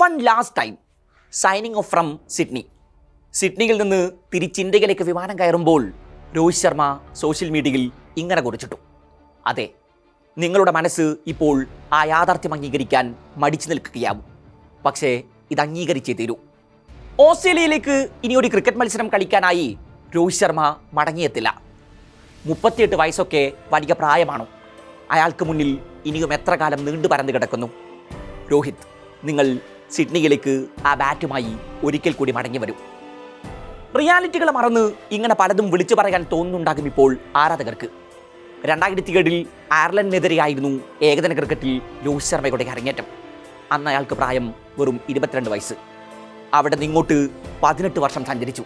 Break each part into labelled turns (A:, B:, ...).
A: One last time signing off from Sydney സിഡ്നിയിൽ നിന്ന് തിരിച്ചിന്ത്യയിലേക്ക് വിമാനം കയറുമ്പോൾ രോഹിത് ശർമ്മ സോഷ്യൽ മീഡിയയിൽ ഇങ്ങനെ കുറിച്ചിട്ടു. അതെ നിങ്ങളുടെ മനസ്സ് ഇപ്പോൾ ആ യാഥാർത്ഥ്യം അംഗീകരിക്കാൻ മടിച്ചു നിൽക്കുകയാവും. പക്ഷേ ഇത് അംഗീകരിച്ചേ തീരൂ. ഓസ്ട്രേലിയയിലേക്ക് ഇനിയൊരു ക്രിക്കറ്റ് മത്സരം കളിക്കാനായി രോഹിത് ശർമ്മ മടങ്ങിയെത്തില്ല. മുപ്പത്തിയെട്ട് വയസ്സൊക്കെ വലിയ പ്രായമാണ്. അയാൾക്ക് മുന്നിൽ ഇനിയും എത്ര കാലം നീണ്ടു പരന്നു കിടക്കുന്നു? രോഹിത് നിങ്ങൾ സിഡ്നിയിലേക്ക് ആ ബാറ്റുമായി ഒരിക്കൽ കൂടി മടങ്ങി വരും. റിയാലിറ്റികൾ മറന്ന് ഇങ്ങനെ പലതും വിളിച്ചു പറയാൻ തോന്നുന്നുണ്ടാകും ഇപ്പോൾ ആരാധകർക്ക്. രണ്ടായിരത്തി ഏഴിൽ അയർലൻഡിനെതിരെയായിരുന്നു ഏകദിന ക്രിക്കറ്റിൽ രോഹിത് ശർമ്മയുടെ അരങ്ങേറ്റം. അന്ന് അയാൾക്ക് പ്രായം വെറും ഇരുപത്തിരണ്ട് വയസ്സ്. അവിടെ നിങ്ങോട്ട് പതിനെട്ട് വർഷം സഞ്ചരിച്ചു.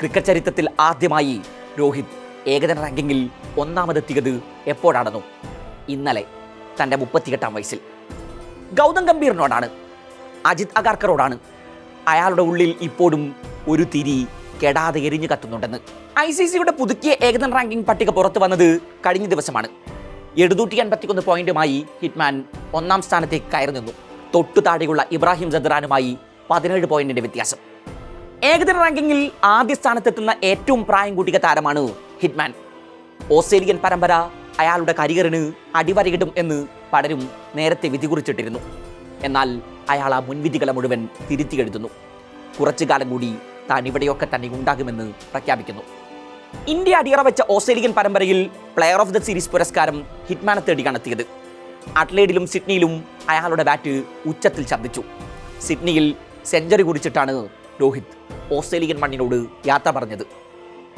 A: ക്രിക്കറ്റ് ചരിത്രത്തിൽ ആദ്യമായി രോഹിത് ഏകദിന റാങ്കിങ്ങിൽ ഒന്നാമതെത്തിയത് എപ്പോഴാണെന്നോ ഇന്നലെ തന്റെ മുപ്പത്തിയെട്ടാം വയസ്സിൽ. ഗൗതം ഗംഭീറിനോടാണ് അജിത് അഗാർക്കറോടാണ്. അയാളുടെ ഉള്ളിൽ ഇപ്പോഴും ഒരു തിരി കെടാതെ എരിഞ്ഞു കത്തുന്നുണ്ടെന്ന്. ഐ സി സിയുടെ പുതുക്കിയ ഏകദിന റാങ്കിംഗ് പട്ടിക പുറത്തു വന്നത് കഴിഞ്ഞ ദിവസമാണ്. എഴുന്നൂറ്റി അൻപത്തിയൊന്ന് പോയിന്റുമായി ഹിറ്റ്മാൻ ഒന്നാം സ്ഥാനത്തേക്ക് കയറി നിന്നു. തൊട്ടു താഴെയുള്ള ഇബ്രാഹിം സദ്റാനുമായി പതിനേഴ് പോയിന്റിന്റെ വ്യത്യാസം. ഏകദിന റാങ്കിങ്ങിൽ ആദ്യ സ്ഥാനത്തെത്തുന്ന ഏറ്റവും പ്രായം കൂട്ടിയ താരമാണ് ഹിറ്റ്മാൻ. ഓസ്ട്രേലിയൻ പരമ്പര അയാളുടെ കരിയറിന് അടിവരയിടും എന്ന് പലരും നേരത്തെ വിധി കുറിച്ചിട്ടിരുന്നു എന്നാൽ അയാൾ ആ മുൻവിധികളെ മുഴുവൻ തിരുത്തി എഴുതുന്നു. കുറച്ചു കാലം കൂടി താൻ ഇവിടെയൊക്കെ തന്നെ ഉണ്ടാകുമെന്ന് പ്രഖ്യാപിക്കുന്നു. ഇന്ത്യ അടിയറ വെച്ച ഓസ്ട്രേലിയൻ പരമ്പരയിൽ പ്ലെയർ ഓഫ് ദ സീരീസ് പുരസ്കാരം ഹിറ്റ്മാനെ തേടി കണ്ടെത്തിയത്. അട്ലേഡിലും സിഡ്നിയിലും അയാളുടെ ബാറ്റ് ഉച്ചത്തിൽ ശബ്ദിച്ചു. സിഡ്നിയിൽ സെഞ്ചുറി കുറിച്ചിട്ടാണ് രോഹിത് ഓസ്ട്രേലിയൻ മണ്ണിനോട് യാത്ര പറഞ്ഞത്.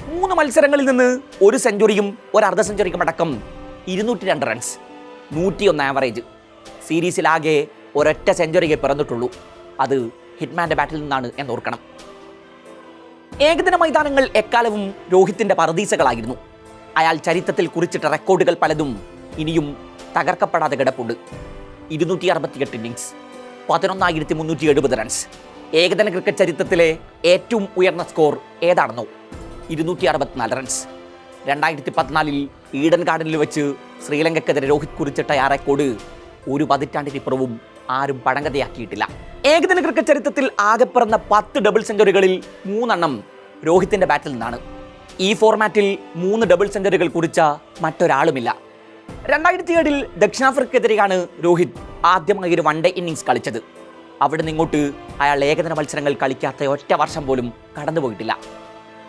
A: മൂന്ന് മത്സരങ്ങളിൽ നിന്ന് ഒരു സെഞ്ചുറിയും ഒരു അർദ്ധ സെഞ്ചുറിയും അടക്കം ഇരുന്നൂറ്റി രണ്ട് റൺസ് നൂറ്റിയൊന്ന് ആവറേജ് സീരീസിലാകെ ഒരൊറ്റ സെഞ്ചുറിയെ പിറന്നിട്ടുള്ളൂ. അത് ഹിറ്റ്മാന്റെ ബാറ്റിൽ നിന്നാണ് എന്നോർക്കണം ഏകദിന മൈതാനങ്ങൾ എക്കാലവും രോഹിത്തിന്റെ പറദീസകളായിരുന്നു അയാൾ ചരിത്രത്തിൽ കുറിച്ചിട്ട റെക്കോർഡുകൾ പലതും ഇനിയും തകർക്കപ്പെടാതെ കിടപ്പുണ്ട്. ഇരുന്നൂറ്റി അറുപത്തിയെട്ട് ഇന്നിങ്സ് പതിനൊന്നായിരത്തി മുന്നൂറ്റി എഴുപത് റൺസ് ഏകദിന ക്രിക്കറ്റ് ചരിത്രത്തിലെ ഏറ്റവും ഉയർന്ന സ്കോർ ഏതാണെന്നോ? ഇരുന്നൂറ്റി അറുപത്തിനാല് റൺസ് രണ്ടായിരത്തി പതിനാലിൽ ഈഡൻ ഗാർഡനിൽ വെച്ച് ശ്രീലങ്കക്കെതിരെ രോഹിത് കുറിച്ചിട്ട ആ റെക്കോർഡ് ഒരു പതിറ്റാണ്ടിനിപ്പുറവും ആരും പഴങ്കഥയാക്കിയിട്ടില്ല ഏകദിന ക്രിക്കറ്റ് ചരിത്രത്തിൽ ആകെ പിറന്ന പത്ത് ഡബിൾ സെഞ്ചുറികളിൽ മൂന്നെണ്ണം രോഹിത്തിന്റെ ബാറ്റിൽ നിന്നാണ്. ഈ ഫോർമാറ്റിൽ മൂന്ന് ഡബിൾ സെഞ്ചുറികൾ കുറിച്ച മറ്റൊരാളുമില്ല. രണ്ടായിരത്തി ഏഴിൽ ദക്ഷിണാഫ്രിക്കയ്ക്കെതിരെയാണ് രോഹിത് ആദ്യമായി ഒരു വൺ ഡേ ഇന്നിങ്സ് കളിച്ചത്. അവിടെ നിന്നിങ്ങോട്ട് അയാൾ ഏകദിന മത്സരങ്ങൾ കളിക്കാത്ത ഒറ്റ വർഷം പോലും കടന്നുപോയിട്ടില്ല.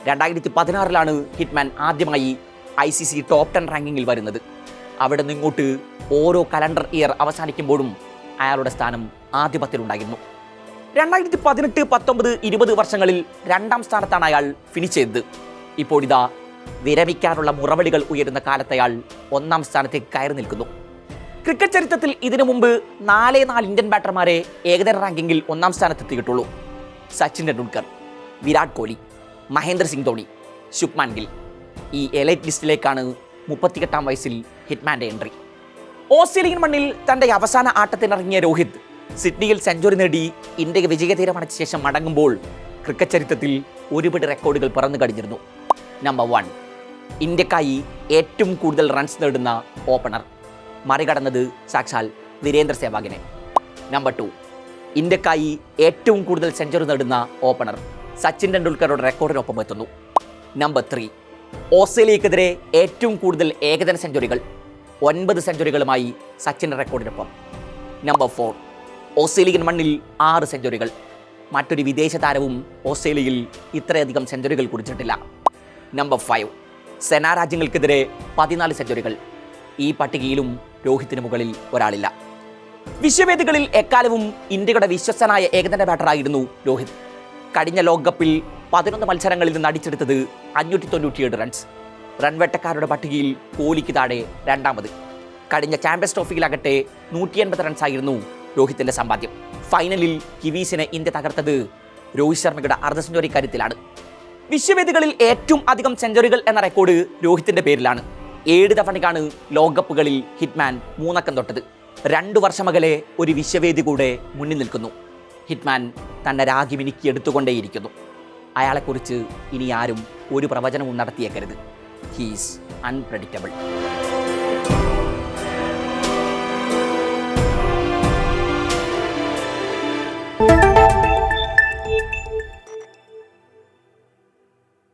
A: രണ്ടായിരത്തി പതിനാറിലാണ് ഹിറ്റ്മാൻ ആദ്യമായി I C C top ten റാങ്കിങ്ങിൽ വരുന്നത്. അവിടെ നിന്നിങ്ങോട്ട് ഓരോ കലണ്ടർ ഇയർ അവസാനിക്കുമ്പോഴും അയാളുടെ സ്ഥാനം ആധിപത്യത്തിലുണ്ടായിരുന്നു രണ്ടായിരത്തി പതിനെട്ട് പത്തൊമ്പത് ഇരുപത് വർഷങ്ങളിൽ രണ്ടാം സ്ഥാനത്താണ് അയാൾ ഫിനിഷ് ചെയ്തത്. ഇപ്പോൾ ഇതാ വിരമിക്കാനുള്ള മുറവിളികൾ ഉയരുന്ന കാലത്ത് അയാൾ ഒന്നാം സ്ഥാനത്തേക്ക് കയറി നിൽക്കുന്നു. ക്രിക്കറ്റ് ചരിത്രത്തിൽ ഇതിനു മുമ്പ് നാലേ നാല് ഇന്ത്യൻ ബാറ്റർമാരെ ഏകദിന റാങ്കിങ്ങിൽ ഒന്നാം സ്ഥാനത്തെത്തിയിട്ടുള്ളൂ. സച്ചിൻ ടെണ്ടുൽക്കർ വിരാട് കോഹ്ലി മഹേന്ദ്ര സിംഗ് ധോണി ശുഭ്മാൻ ഗിൽ. ഈ എലൈറ്റ് ലിസ്റ്റിലേക്കാണ് മുപ്പത്തിയെട്ടാം വയസ്സിൽ ഹിറ്റ്മാന്റെ എൻട്രി ഓസ്ട്രേലിയൻ മണ്ണിൽ തന്റെ അവസാന ആട്ടത്തിനിറങ്ങിയ രോഹിത് സിഡ്നിയിൽ സെഞ്ചുറി നേടി ഇന്ത്യയ്ക്ക് വിജയതീരമടച്ച ശേഷം മടങ്ങുമ്പോൾ ക്രിക്കറ്റ് ചരിത്രത്തിൽ ഒരുപാട് റെക്കോർഡുകൾ പറന്നു കഴിഞ്ഞിരുന്നു. നമ്പർ വൺ ഇന്ത്യക്കായി ഏറ്റവും കൂടുതൽ റൺസ് നേടുന്ന ഓപ്പണർ മറികടന്നത് സാക്ഷാൽ വീരേന്ദ്ര സേവാഗിനെ. നമ്പർ ടു ഇന്ത്യക്കായി ഏറ്റവും കൂടുതൽ സെഞ്ചുറി നേടുന്ന ഓപ്പണർ സച്ചിൻ ടെണ്ടുൽക്കറുടെ റെക്കോർഡിനൊപ്പം എത്തുന്നു നമ്പർ ത്രീ ഓസ്ട്രേലിയക്കെതിരെ ഏറ്റവും കൂടുതൽ ഏകദിന സെഞ്ചുറികൾ ഒൻപത് സെഞ്ചുറികളുമായി സച്ചിന്റെ റെക്കോർഡിനൊപ്പം. നമ്പർ ഫോർ ഓസ്ട്രേലിയൻ മണ്ണിൽ ആറ് സെഞ്ചുറികൾ. മറ്റൊരു വിദേശ താരവും ഓസ്ട്രേലിയയിൽ ഇത്രയധികം സെഞ്ചുറികൾ കുറിച്ചിട്ടില്ല. നമ്പർ ഫൈവ് സെനാ രാജ്യങ്ങൾക്കെതിരെ പതിനാല് സെഞ്ചുറികൾ. ഈ പട്ടികയിലും രോഹിത്തിന് മുകളിൽ ഒരാളില്ല. വിശ്വവേദികളിൽ എക്കാലവും ഇന്ത്യയുടെ വിശ്വസ്തനായ ഏകദിന ബാറ്ററായിരുന്നു രോഹിത്. കഴിഞ്ഞ ലോകകപ്പിൽ പതിനൊന്ന് മത്സരങ്ങളിൽ നിന്ന് അടിച്ചെടുത്തത് അഞ്ഞൂറ്റി തൊണ്ണൂറ്റിയേഴ് റൺസ് റൺവേട്ടക്കാരുടെ പട്ടികയിൽ കോഹ്ലിക്ക് താഴെ രണ്ടാമത്. കഴിഞ്ഞ ചാമ്പ്യൻസ് ട്രോഫിയിലാകട്ടെ നൂറ്റി എൺപത് റൺസായിരുന്നു രോഹിത്തിന്റെ സമ്പാദ്യം. ഫൈനലിൽ കിവീസിനെ ഇന്ത്യ തകർത്തത് രോഹിത് ശർമ്മയുടെ അർദ്ധ സെഞ്ചുറി കാര്യത്തിലാണ്. വിശ്വവേദികളിൽ ഏറ്റവും അധികം സെഞ്ചുറികൾ എന്ന റെക്കോർഡ് രോഹിത്തിന്റെ പേരിലാണ്. ഏഴ് തവണയാണ് ലോകകപ്പുകളിൽ ഹിറ്റ്മാൻ മൂന്നക്കം തൊട്ടത്. രണ്ടു വർഷമകലെ ഒരു വിശ്വവേദി കൂടെ മുന്നിൽ നിൽക്കുന്നു. ഹിറ്റ്മാൻ തന്നെ രാഗി മിനുക്കി എടുത്തുകൊണ്ടേയിരിക്കുന്നു. അയാളെക്കുറിച്ച് ഇനി ആരും ഒരു പ്രവചനവും നടത്തിയേക്കരുത്. He is unpredictable.